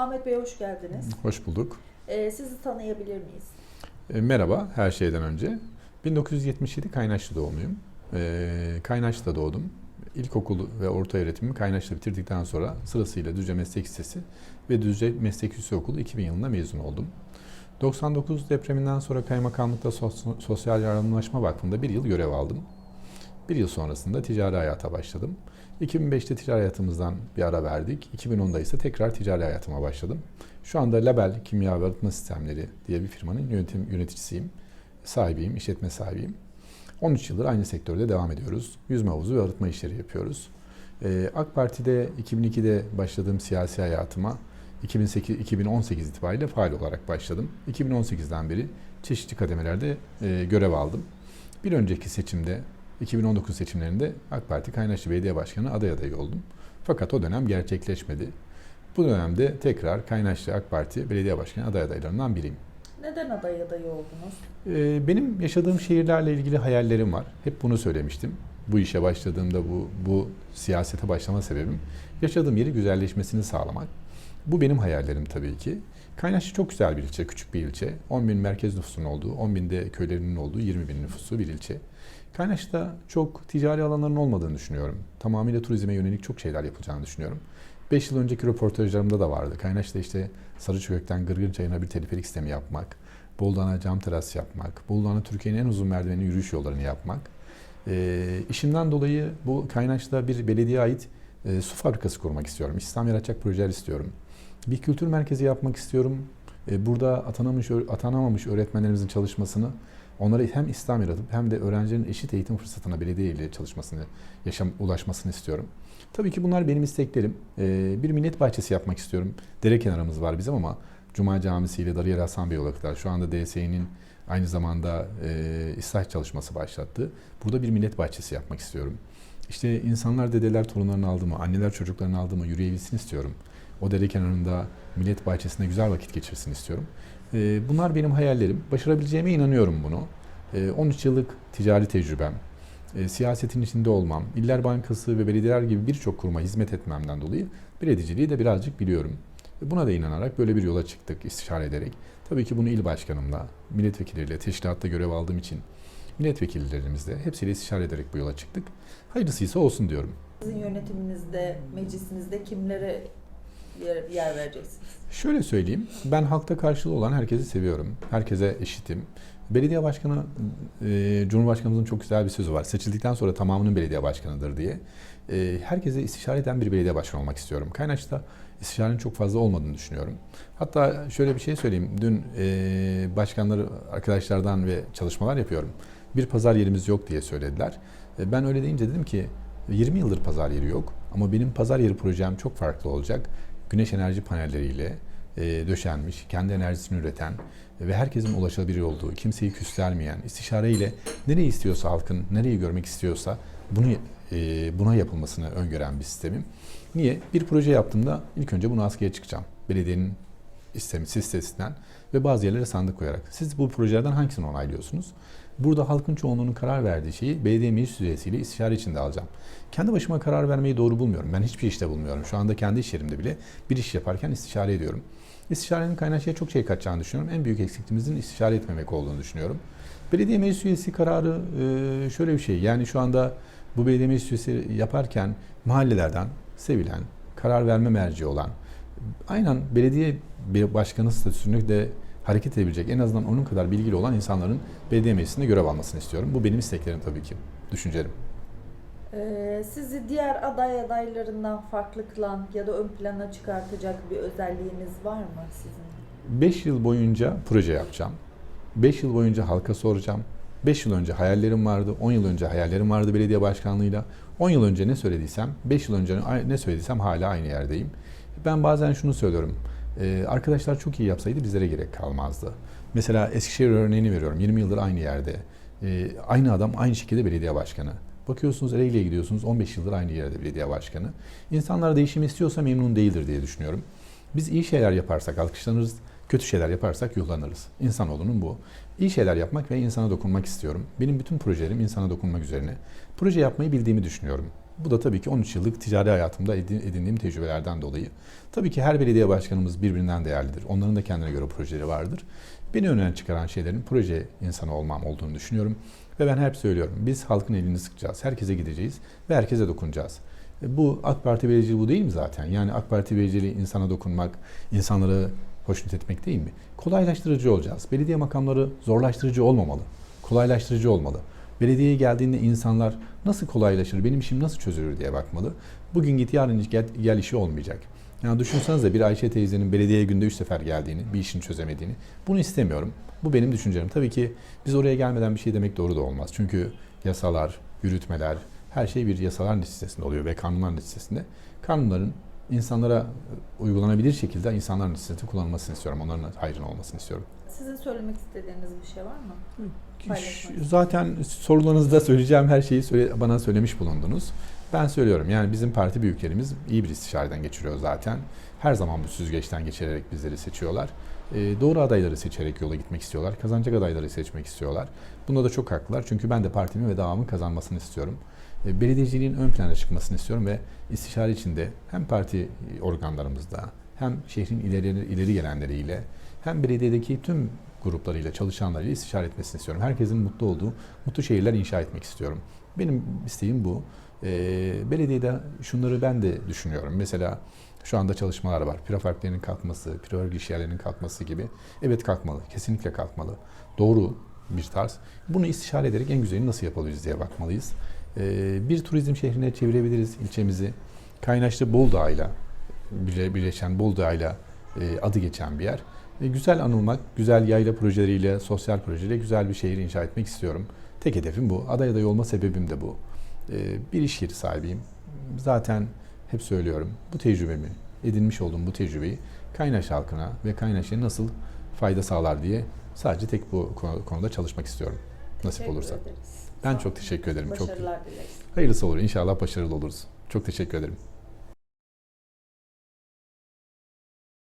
Ahmet Bey hoş geldiniz. Hoş bulduk. Ee, sizi tanıyabilir miyiz? E, merhaba her şeyden önce. 1977 Kaynaşlı doğumluyum. E, Kaynaşlı'da doğdum. İlkokul ve orta öğretimimi Kaynaşlı bitirdikten sonra sırasıyla Düzce Meslek Lisesi ve Düzce Meslek Yüksekokulu 2000 yılında mezun oldum. 99 depreminden sonra Kaymakamlıkta Sos- Sosyal Yardımlaşma Vakfı'nda bir yıl görev aldım. Bir yıl sonrasında ticari hayata başladım. 2005'te ticari hayatımızdan bir ara verdik. 2010'da ise tekrar ticari hayatıma başladım. Şu anda Label Kimya ve Arıtma Sistemleri diye bir firmanın yönetim yöneticisiyim. Sahibiyim, işletme sahibiyim. 13 yıldır aynı sektörde devam ediyoruz. Yüzme havuzu ve arıtma işleri yapıyoruz. Ee, AK Parti'de 2002'de başladığım siyasi hayatıma 2008, 2018 itibariyle faal olarak başladım. 2018'den beri çeşitli kademelerde e, görev aldım. Bir önceki seçimde 2019 seçimlerinde AK Parti Kaynaşlı Belediye Başkanı aday adayı oldum. Fakat o dönem gerçekleşmedi. Bu dönemde tekrar Kaynaşlı AK Parti Belediye Başkanı aday adaylarından biriyim. Neden aday adayı oldunuz? Ee, Benim yaşadığım şehirlerle ilgili hayallerim var. Hep bunu söylemiştim. Bu işe başladığımda bu, bu siyasete başlama sebebim yaşadığım yeri güzelleşmesini sağlamak. Bu benim hayallerim tabii ki. Kaynaşlı çok güzel bir ilçe, küçük bir ilçe. 10 bin merkez nüfusunun olduğu, 10 binde köylerinin olduğu 20 bin nüfusu bir ilçe. Kaynaş'ta çok ticari alanların olmadığını düşünüyorum. Tamamıyla turizme yönelik çok şeyler yapılacağını düşünüyorum. 5 yıl önceki röportajlarımda da vardı. Kaynaş'ta işte Sarıçök'ten Gırgır Çayı'na bir teleferik sistemi yapmak, Buldan'a cam teras yapmak, Buldan'a Türkiye'nin en uzun merdivenli yürüyüş yollarını yapmak. E, işimden dolayı bu Kaynaş'ta bir belediye ait e, su fabrikası kurmak istiyorum. İstihdam yaratacak projeler istiyorum. Bir kültür merkezi yapmak istiyorum. E, burada atanamamış, atanamamış öğretmenlerimizin çalışmasını onlara hem İslam yaratıp hem de öğrencilerin eşit eğitim fırsatına belediye ile çalışmasını, yaşam ulaşmasını istiyorum. Tabii ki bunlar benim isteklerim. E, bir millet bahçesi yapmak istiyorum. Dere kenarımız var bizim ama Cuma Camisi ile Darıyer Hasan Bey yola kadar şu anda DSİ'nin aynı zamanda e, ıslah çalışması başlattı. Burada bir millet bahçesi yapmak istiyorum. İşte insanlar dedeler torunlarını aldı mı, anneler çocuklarını aldı mı yürüyebilsin istiyorum. O dere kenarında millet bahçesinde güzel vakit geçirsin istiyorum. E, bunlar benim hayallerim. Başarabileceğime inanıyorum bunu. E, 13 yıllık ticari tecrübem, e, siyasetin içinde olmam, İller Bankası ve belediyeler gibi birçok kuruma hizmet etmemden dolayı belediyeciliği de birazcık biliyorum. Buna da inanarak böyle bir yola çıktık istişare ederek. Tabii ki bunu il başkanımla, milletvekilleriyle, teşkilatta görev aldığım için milletvekillerimizle hepsiyle istişare ederek bu yola çıktık. Hayırlısıysa olsun diyorum. Sizin yönetiminizde, meclisinizde kimlere yer, vereceksiniz? Şöyle söyleyeyim, ben halkta karşılığı olan herkesi seviyorum. Herkese eşitim. Belediye başkanı, e, Cumhurbaşkanımızın çok güzel bir sözü var. Seçildikten sonra tamamının belediye başkanıdır diye. E, herkese istişare eden bir belediye başkanı olmak istiyorum. Kaynaş'ta istişarenin çok fazla olmadığını düşünüyorum. Hatta şöyle bir şey söyleyeyim. Dün e, başkanları, arkadaşlardan ve çalışmalar yapıyorum. Bir pazar yerimiz yok diye söylediler. E, ben öyle deyince dedim ki 20 yıldır pazar yeri yok ama benim pazar yeri projem çok farklı olacak. Güneş enerji panelleriyle e, döşenmiş, kendi enerjisini üreten ve herkesin ulaşabilir olduğu, kimseyi küstürmeyen, istişareyle nereyi istiyorsa halkın, nereyi görmek istiyorsa bunu e, buna yapılmasını öngören bir sistemim. Niye? Bir proje yaptığımda ilk önce bunu askıya çıkacağım. Belediyenin istemi, sitesinden ve bazı yerlere sandık koyarak. Siz bu projelerden hangisini onaylıyorsunuz? Burada halkın çoğunluğunun karar verdiği şeyi belediye meclis üyesiyle istişare içinde alacağım. Kendi başıma karar vermeyi doğru bulmuyorum. Ben hiçbir işte bulmuyorum. Şu anda kendi iş yerimde bile bir iş yaparken istişare ediyorum. İstişarenin kaynaşıya çok şey katacağını düşünüyorum. En büyük eksikliğimizin istişare etmemek olduğunu düşünüyorum. Belediye meclis üyesi kararı e, şöyle bir şey. Yani şu anda bu belediye meclis üyesi yaparken mahallelerden sevilen, karar verme merci olan, aynen belediye başkanı statüsünü de hareket edebilecek, en azından onun kadar bilgili olan insanların belediye meclisinde görev almasını istiyorum. Bu benim isteklerim tabii ki, düşüncelerim. Ee, sizi diğer aday adaylarından farklı kılan ya da ön plana çıkartacak bir özelliğiniz var mı sizin? 5 yıl boyunca proje yapacağım. 5 yıl boyunca halka soracağım. 5 yıl önce hayallerim vardı, 10 yıl önce hayallerim vardı belediye başkanlığıyla. 10 yıl önce ne söylediysem, 5 yıl önce ne söylediysem hala aynı yerdeyim. Ben bazen şunu söylüyorum. Ee, arkadaşlar çok iyi yapsaydı bizlere gerek kalmazdı. Mesela Eskişehir örneğini veriyorum. 20 yıldır aynı yerde. Ee, aynı adam aynı şekilde belediye başkanı. Bakıyorsunuz Ereğli'ye gidiyorsunuz 15 yıldır aynı yerde belediye başkanı. İnsanlar değişim istiyorsa memnun değildir diye düşünüyorum. Biz iyi şeyler yaparsak alkışlanırız, kötü şeyler yaparsak yuhlanırız. İnsanoğlunun bu. İyi şeyler yapmak ve insana dokunmak istiyorum. Benim bütün projelerim insana dokunmak üzerine. Proje yapmayı bildiğimi düşünüyorum. Bu da tabii ki 13 yıllık ticari hayatımda edin- edindiğim tecrübelerden dolayı. Tabii ki her belediye başkanımız birbirinden değerlidir. Onların da kendine göre projeleri vardır. Beni öne çıkaran şeylerin proje insanı olmam olduğunu düşünüyorum. Ve ben hep söylüyorum. Biz halkın elini sıkacağız. Herkese gideceğiz ve herkese dokunacağız. E, Bu AK Parti belediyeciliği bu değil mi zaten? Yani AK Parti belediyeciliği insana dokunmak, insanları hoşnut etmek değil mi? Kolaylaştırıcı olacağız. Belediye makamları zorlaştırıcı olmamalı. Kolaylaştırıcı olmalı. Belediyeye geldiğinde insanlar nasıl kolaylaşır, benim işim nasıl çözülür diye bakmalı. Bugün git yarın gel, gel işi olmayacak. Yani düşünsenize bir Ayşe teyzenin belediyeye günde 3 sefer geldiğini, bir işini çözemediğini. Bunu istemiyorum. Bu benim düşüncem. Tabii ki biz oraya gelmeden bir şey demek doğru da olmaz. Çünkü yasalar, yürütmeler, her şey bir yasalar listesinde oluyor ve kanunlar listesinde. Kanunların insanlara uygulanabilir şekilde insanların listesinde kullanılmasını istiyorum. Onların hayrına olmasını istiyorum. Sizin söylemek istediğiniz bir şey var mı? Paylaşmak. Zaten sorularınızda söyleyeceğim her şeyi söyle, bana söylemiş bulundunuz. Ben söylüyorum yani bizim parti büyüklerimiz iyi bir istişareden geçiriyor zaten. Her zaman bu süzgeçten geçirerek bizleri seçiyorlar. Ee, doğru adayları seçerek yola gitmek istiyorlar. Kazanacak adayları seçmek istiyorlar. Bunda da çok haklılar. Çünkü ben de partimin ve davamın kazanmasını istiyorum. Ee, belediyeciliğin ön plana çıkmasını istiyorum ve istişare içinde hem parti organlarımızda hem şehrin ileri, ileri gelenleriyle hem belediyedeki tüm gruplarıyla, çalışanlarıyla istişare etmesini istiyorum. Herkesin mutlu olduğu, mutlu şehirler inşa etmek istiyorum. Benim isteğim bu. Ee, belediyede şunları ben de düşünüyorum. Mesela şu anda çalışmalar var. Prefarklarının kalkması, preörgü iş yerlerinin kalkması gibi. Evet kalkmalı, kesinlikle kalkmalı. Doğru bir tarz. Bunu istişare ederek en güzelini nasıl yapabiliriz diye bakmalıyız. Ee, bir turizm şehrine çevirebiliriz ilçemizi. Kaynaşlı Boldağ'yla birle- birleşen Boldağ'yla e, adı geçen bir yer. E, güzel anılmak, güzel yayla projeleriyle, sosyal projeyle güzel bir şehir inşa etmek istiyorum. Tek hedefim bu. Aday aday olma sebebim de bu. E, bir iş yeri sahibiyim. Zaten hep söylüyorum. Bu tecrübemi, edinmiş olduğum bu tecrübeyi Kaynaş halkına ve Kaynaş'a nasıl fayda sağlar diye sadece tek bu konu- konuda çalışmak istiyorum. Nasip Teşekkür olursa. ederiz. Ben çok teşekkür ederim. Çok Başarılar dileriz. hayırlısı olur. İnşallah başarılı oluruz. Çok teşekkür ederim.